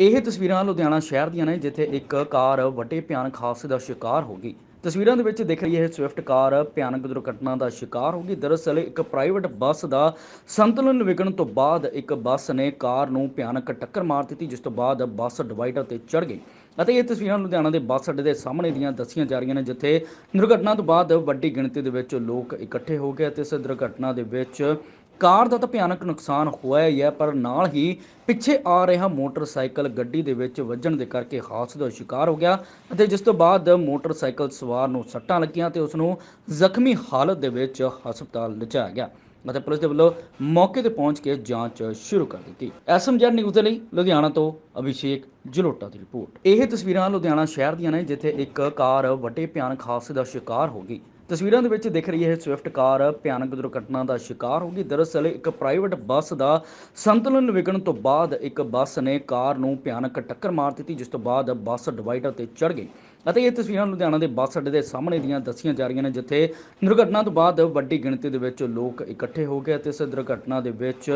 ਇਹ ਤਸਵੀਰਾਂ ਲੁਧਿਆਣਾ ਸ਼ਹਿਰ ਦੀਆਂ ਨੇ, ਜਿੱਥੇ ਇੱਕ ਕਾਰ ਵੱਡੇ ਭਿਆਨਕ ਹਾਦਸੇ ਦਾ ਸ਼ਿਕਾਰ ਹੋ ਗਈ। ਤਸਵੀਰਾਂ ਦੇ ਵਿੱਚ ਦਿਖ ਰਹੀ ਹੈ ਸਵਿਫਟ ਕਾਰ ਭਿਆਨਕ ਦੁਰਘਟਨਾ ਦਾ ਸ਼ਿਕਾਰ ਹੋ ਗਈ। ਦਰਅਸਲ ਇੱਕ ਪ੍ਰਾਈਵੇਟ ਬੱਸ ਦਾ ਸੰਤੁਲਨ ਵਿਗੜਨ ਤੋਂ ਬਾਅਦ ਇੱਕ ਬੱਸ ਨੇ ਕਾਰ ਨੂੰ ਭਿਆਨਕ ਟੱਕਰ ਮਾਰ ਦਿੱਤੀ, ਜਿਸ ਤੋਂ ਬਾਅਦ ਬੱਸ ਡਿਵਾਈਡਰ ਤੇ ਚੜ ਗਈ। ਅਤੇ ਇਹ ਤਸਵੀਰਾਂ ਲੁਧਿਆਣਾ ਦੇ ਬੱਸ ਅੱਡੇ ਦੇ ਸਾਹਮਣੇ ਦੀਆਂ ਦੱਸੀਆਂ ਜਾ ਰਹੀਆਂ ਨੇ, ਜਿੱਥੇ ਦੁਰਘਟਨਾ ਤੋਂ ਬਾਅਦ ਵੱਡੀ ਗਿਣਤੀ ਦੇ ਵਿੱਚ ਲੋਕ ਇਕੱਠੇ ਹੋ ਗਏ ਅਤੇ ਇਸ ਦੁਰਘਟਨਾ ਦੇ ਵਿੱਚ ਕਾਰ ਦਾ ਤਾਂ ਭਿਆਨਕ ਨੁਕਸਾਨ ਹੋਇਆ ਹੀ ਹੈ, ਪਰ ਨਾਲ ਹੀ ਪਿੱਛੇ ਆ ਰਿਹਾ ਮੋਟਰਸਾਈਕਲ ਗੱਡੀ ਦੇ ਵਿੱਚ ਵੱਜਣ ਦੇ ਕਰਕੇ ਹਾਦਸੇ ਦਾ ਸ਼ਿਕਾਰ ਹੋ ਗਿਆ ਅਤੇ ਜਿਸ ਤੋਂ ਬਾਅਦ ਮੋਟਰਸਾਈਕਲ ਸਵਾਰ ਨੂੰ ਸੱਟਾਂ ਲੱਗੀਆਂ ਤੇ ਉਸ ਨੂੰ ਜ਼ਖਮੀ ਹਾਲਤ ਦੇ ਵਿੱਚ ਹਸਪਤਾਲ ਲਿਜਾਇਆ ਗਿਆ ਅਤੇ ਪੁਲਿਸ ਦੇ ਵੱਲੋਂ ਮੌਕੇ ਤੇ ਪਹੁੰਚ ਕੇ ਜਾਂਚ ਸ਼ੁਰੂ ਕਰ ਦਿੱਤੀ। ਐਸਐਮਜੈਡ ਨਿਊਜ਼ ਦੇ ਲਈ ਲੁਧਿਆਣਾ ਤੋਂ ਅਭਿਸ਼ੇਕ ਜਲੋਟਾ ਦੀ ਰਿਪੋਰਟ। ਇਹ ਤਸਵੀਰਾਂ ਲੁਧਿਆਣਾ ਸ਼ਹਿਰ ਦੀਆਂ ਨੇ, ਜਿੱਥੇ ਇੱਕ ਕਾਰ ਵੱਡੇ ਭਿਆਨਕ ਹਾਦਸੇ ਦਾ ਸ਼ਿਕਾਰ ਹੋ ਗਈ। ਤਸਵੀਰਾਂ ਦੇ ਵਿੱਚ ਦਿਖ ਰਹੀ ਹੈ ਸਵਿਫਟ ਕਾਰ ਭਿਆਨਕ ਦੁਰਘਟਨਾ ਦਾ ਸ਼ਿਕਾਰ ਹੋ ਗਈ। ਦਰਅਸਲ ਇੱਕ ਪ੍ਰਾਈਵੇਟ ਬੱਸ ਦਾ ਸੰਤੁਲਨ ਵਿਗੜਨ ਤੋਂ ਬਾਅਦ ਇੱਕ ਬੱਸ ਨੇ ਕਾਰ ਨੂੰ ਭਿਆਨਕ ਟੱਕਰ ਮਾਰ ਦਿੱਤੀ, ਜਿਸ ਤੋਂ ਬਾਅਦ ਬੱਸ ਡਿਵਾਈਡਰ ਤੇ ਚੜ ਗਈ। ਅਤੇ ਇਹ ਤਸਵੀਰਾਂ ਲੁਧਿਆਣਾ ਦੇ ਬੱਸ ਅੱਡੇ ਦੇ ਸਾਹਮਣੇ ਦੀਆਂ ਦੱਸੀਆਂ ਜਾ ਰਹੀਆਂ ਨੇ, ਜਿੱਥੇ ਦੁਰਘਟਨਾ ਤੋਂ ਬਾਅਦ ਵੱਡੀ ਗਿਣਤੀ ਦੇ ਵਿੱਚ ਲੋਕ ਇਕੱਠੇ ਹੋ ਗਏ ਅਤੇ ਇਸ ਦੁਰਘਟਨਾ ਦੇ ਵਿੱਚ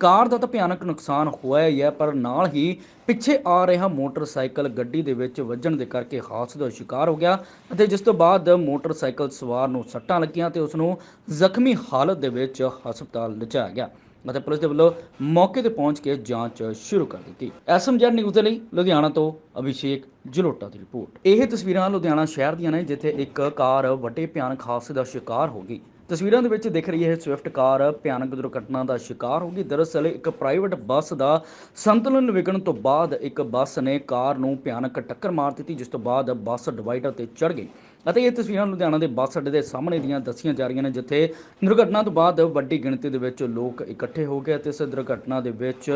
ਕਾਰ ਦਾ ਤਾਂ ਭਿਆਨਕ ਨੁਕਸਾਨ ਹੋਇਆ ਹੀ ਹੈ, ਪਰ ਨਾਲ ਹੀ ਪਿੱਛੇ ਆ ਰਿਹਾ ਮੋਟਰਸਾਈਕਲ ਗੱਡੀ ਦੇ ਵਿੱਚ ਵੱਜਣ ਦੇ ਕਰਕੇ ਹਾਦਸੇ ਦਾ ਸ਼ਿਕਾਰ ਹੋ ਗਿਆ ਅਤੇ ਜਿਸ ਤੋਂ ਬਾਅਦ ਮੋਟਰਸਾਈਕਲ ਸਵਾਰ ਨੂੰ ਸੱਟਾਂ ਲੱਗੀਆਂ ਤੇ ਉਸ ਨੂੰ ਜ਼ਖਮੀ ਹਾਲਤ ਦੇ ਵਿੱਚ ਹਸਪਤਾਲ ਲਿਜਾਇਆ ਗਿਆ ਅਤੇ ਪੁਲਿਸ ਦੇ ਵੱਲੋਂ ਮੌਕੇ ਤੇ ਪਹੁੰਚ ਕੇ ਜਾਂਚ ਸ਼ੁਰੂ ਕਰ ਦਿੱਤੀ। ਐਸਐਮਜੈਡ ਨਿਊਜ਼ ਦੇ ਲਈ ਲੁਧਿਆਣਾ ਤੋਂ ਅਭਿਸ਼ੇਕ ਜਲੋਟਾ ਦੀ ਰਿਪੋਰਟ। ਇਹ ਤਸਵੀਰਾਂ ਲੁਧਿਆਣਾ ਸ਼ਹਿਰ ਦੀਆਂ ਨੇ, ਜਿੱਥੇ ਇੱਕ ਕਾਰ ਵੱਡੇ ਭਿਆਨਕ ਹਾਦਸੇ ਦਾ ਸ਼ਿਕਾਰ ਹੋ ਗਈ। ਤਸਵੀਰਾਂ ਦੇ ਵਿੱਚ ਦਿਖ ਰਹੀ ਹੈ ਸਵਿਫਟ ਕਾਰ, ਭਿਆਨਕ ਦੁਰਘਟਨਾ ਦਾ ਸ਼ਿਕਾਰ ਹੋ ਗਈ। ਦਰਅਸਲ ਇੱਕ ਪ੍ਰਾਈਵੇਟ ਬੱਸ ਦਾ ਸੰਤੁਲਨ ਵਿਗੜਨ ਤੋਂ ਬਾਅਦ ਇੱਕ ਬੱਸ ਨੇ ਕਾਰ ਨੂੰ ਭਿਆਨਕ ਟੱਕਰ ਮਾਰ ਦਿੱਤੀ, ਜਿਸ ਤੋਂ ਬਾਅਦ ਬੱਸ ਡਿਵਾਈਡਰ ਤੇ ਚੜ ਗਈ। ਅਤੇ ਇਹ ਤਸਵੀਰਾਂ ਲੁਧਿਆਣਾ ਦੇ ਬੱਸ ਅੱਡੇ ਦੇ ਸਾਹਮਣੇ ਦੀਆਂ ਦੱਸੀਆਂ ਜਾ ਰਹੀਆਂ ਨੇ, ਜਿੱਥੇ ਦੁਰਘਟਨਾ ਤੋਂ ਬਾਅਦ ਵੱਡੀ ਗਿਣਤੀ ਦੇ ਵਿੱਚ ਲੋਕ ਇਕੱਠੇ ਹੋ ਗਏ ਅਤੇ ਇਸ ਦੁਰਘਟਨਾ ਦੇ ਵਿੱਚ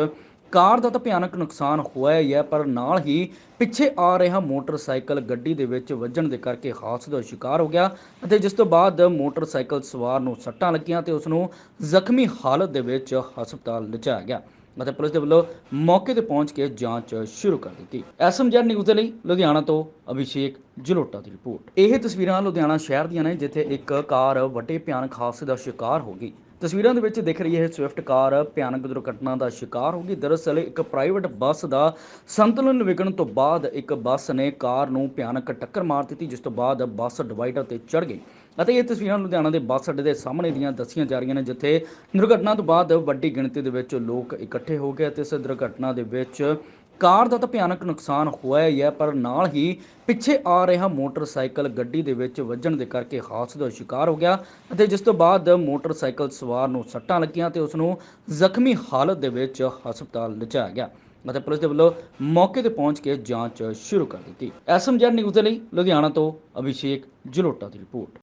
ਕਾਰ ਦਾ ਤਾਂ ਭਿਆਨਕ ਨੁਕਸਾਨ ਹੋਇਆ ਹੀ ਹੈ, ਪਰ ਨਾਲ ਹੀ ਪਿੱਛੇ ਆ ਰਿਹਾ ਮੋਟਰਸਾਈਕਲ ਗੱਡੀ ਦੇ ਵਿੱਚ ਵੱਜਣ ਦੇ ਕਰਕੇ ਹਾਦਸੇ ਦਾ ਸ਼ਿਕਾਰ ਹੋ ਗਿਆ ਅਤੇ ਜਿਸ ਤੋਂ ਬਾਅਦ ਮੋਟਰਸਾਈਕਲ ਸਵਾਰ ਨੂੰ ਸੱਟਾਂ ਲੱਗੀਆਂ ਤੇ ਉਸ ਨੂੰ ਜ਼ਖਮੀ ਹਾਲਤ ਦੇ ਵਿੱਚ ਹਸਪਤਾਲ ਲਿਜਾਇਆ ਗਿਆ ਅਤੇ ਪੁਲਿਸ ਦੇ ਵੱਲੋਂ ਮੌਕੇ ਤੇ ਪਹੁੰਚ ਕੇ ਜਾਂਚ ਸ਼ੁਰੂ ਕਰ ਦਿੱਤੀ। ਐਸਐਮਜੈਡ ਨਿਊਜ਼ ਦੇ ਲਈ ਲੁਧਿਆਣਾ ਤੋਂ ਅਭਿਸ਼ੇਕ ਜਲੋਟਾ ਦੀ ਰਿਪੋਰਟ। ਇਹ ਤਸਵੀਰਾਂ ਲੁਧਿਆਣਾ ਸ਼ਹਿਰ ਦੀਆਂ ਨੇ, ਜਿੱਥੇ ਇੱਕ ਕਾਰ ਵੱਡੇ ਭਿਆਨਕ ਹਾਦਸੇ ਦਾ ਸ਼ਿਕਾਰ ਹੋ ਗਈ। ਤਸਵੀਰਾਂ ਦੇ ਵਿੱਚ ਦਿਖ ਰਹੀ ਹੈ ਸਵਿਫਟ ਕਾਰ ਭਿਆਨਕ ਦੁਰਘਟਨਾ ਦਾ ਸ਼ਿਕਾਰ ਹੋ ਗਈ। ਦਰਅਸਲ ਇੱਕ ਪ੍ਰਾਈਵੇਟ ਬੱਸ ਦਾ ਸੰਤੁਲਨ ਵਿਗੜਨ ਤੋਂ ਬਾਅਦ ਇੱਕ ਬੱਸ ਨੇ ਕਾਰ ਨੂੰ ਭਿਆਨਕ ਟੱਕਰ ਮਾਰ ਦਿੱਤੀ, ਜਿਸ ਤੋਂ ਬਾਅਦ ਬੱਸ ਡਿਵਾਈਡਰ ਤੇ ਚੜ ਗਈ। ਅਤੇ ਇਹ ਤਸਵੀਰਾਂ ਲੁਧਿਆਣਾ ਦੇ ਬੱਸ ਅੱਡੇ ਦੇ ਸਾਹਮਣੇ ਦੀਆਂ ਦੱਸੀਆਂ ਜਾ ਰਹੀਆਂ ਨੇ, ਜਿੱਥੇ ਦੁਰਘਟਨਾ ਤੋਂ ਬਾਅਦ ਵੱਡੀ ਗਿਣਤੀ ਦੇ ਵਿੱਚ ਲੋਕ ਇਕੱਠੇ ਹੋ ਗਏ ਅਤੇ ਇਸ ਦੁਰਘਟਨਾ ਦੇ ਵਿੱਚ ਕਾਰ ਦਾ ਤਾਂ ਭਿਆਨਕ ਨੁਕਸਾਨ ਹੋਇਆ ਹੀ ਹੈ, ਪਰ ਨਾਲ ਹੀ ਪਿੱਛੇ ਆ ਰਿਹਾ ਮੋਟਰਸਾਈਕਲ ਗੱਡੀ ਦੇ ਵਿੱਚ ਵੱਜਣ ਦੇ ਕਰਕੇ ਹਾਦਸੇ ਦਾ ਸ਼ਿਕਾਰ ਹੋ ਗਿਆ ਅਤੇ ਜਿਸ ਤੋਂ ਬਾਅਦ ਮੋਟਰਸਾਈਕਲ ਸਵਾਰ ਨੂੰ ਸੱਟਾਂ ਲੱਗੀਆਂ ਤੇ ਉਸ ਨੂੰ ਜ਼ਖਮੀ ਹਾਲਤ ਦੇ ਵਿੱਚ ਹਸਪਤਾਲ ਲਿਜਾਇਆ ਗਿਆ ਅਤੇ ਪੁਲਿਸ ਦੇ ਵੱਲੋਂ ਮੌਕੇ ਤੇ ਪਹੁੰਚ ਕੇ ਜਾਂਚ ਸ਼ੁਰੂ ਕਰ ਦਿੱਤੀ। ਐਸਐਮਜੈਡ ਨਿਊਜ਼ ਦੇ ਲਈ ਲੁਧਿਆਣਾ ਤੋਂ ਅਭਿਸ਼ੇਕ ਜਲੋਟਾ ਦੀ ਰਿਪੋਰਟ।